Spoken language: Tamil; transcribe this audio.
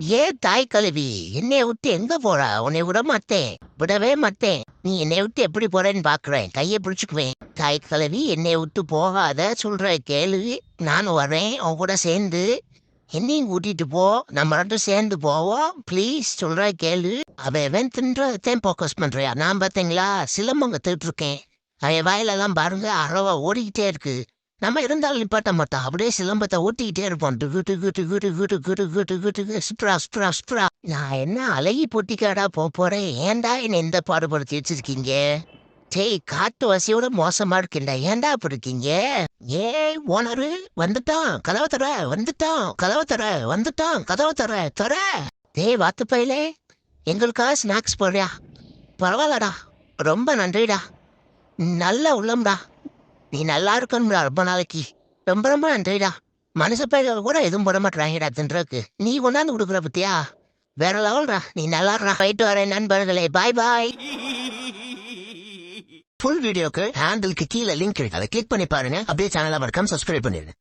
ஏ தாய் கழுவி என்னைய விட்டு எங்க போறா? உன்னை விட மாட்டேன். விடவே மாட்டேன். நீ என்னை விட்டு எப்படி போறேன்னு பாக்குறேன். கையை பிடிச்சுக்குவேன். தாய் கழுவி என்னை விட்டு போகாத சொல்ற கேள்வி நான் வரேன் உன் கூட சேர்ந்து. என்னையும் கூட்டிட்டு போ. நம்ம ரெண்டும் சேர்ந்து போவோம். ப்ளீஸ் சொல்ற கேளு. அவன் அவன் தின்றதையும் ஃபோக்கஸ் பண்றியா? நான் பார்த்தீங்களா? சிலம்பங்க இருக்கேன். அவன் வாயிலெல்லாம் பாருங்க அறவா ஓடிக்கிட்டே இருக்கு. நம்ம இருந்தாலும் நிப்பாட்ட மாட்டோம் அப்படியே சிலம்பத்தை ஓட்டிக்கிட்டே இருப்போம். டுகு டுகு டுகு டுகு டுகு டுகு டுகு டுகு ஸ்ப்ரா ஸ்ப்ரா நான் என்ன அழகி பொட்டிக்காடா போக போறேன்? ஏன்டா என்னை இந்த பாடுபடுத்தி வச்சிருக்கீங்க? டேய் காட்டு வசியோட மோசமா இருக்குண்டா ஏன்டா அப்படி இருக்கீங்க? ஏய் ஓனரு வந்துட்டான். கதவை தர வந்துட்டான். கதவை தர வந்துட்டான். கதவை தர தர டேய் வாத்து பையலே. எங்களுக்காக ஸ்நாக்ஸ் போடுறியா? பரவாயில்லடா. ரொம்ப நன்றிடா. நல்ல உள்ளம்டா. நீ நல்லா இருக்கணும்டா ரொம்ப நாளைக்கு. ரொம்ப ரொம்ப நன்றிடா. மனுஷ பையன் கூட எதுவும் போட மாட்டாங்கடா தின்றதுக்கு நீ கொண்டாந்து கொடுக்குற பத்தியா? வேற லெவல்டா. நீ நல்லா இருக்கா போயிட்டு வரேன் நண்பர்களே. பாய் பாய். ஃபுல் வீடியோக்கு ஹேண்டிலுக்கு கீழே லிங்க் இருக்கு. அதை கிளிக் பண்ணி பாருங்க. அப்படியே சேனலை மறக்காம சப்ஸ்கிரைப் பண்ணிடுங்க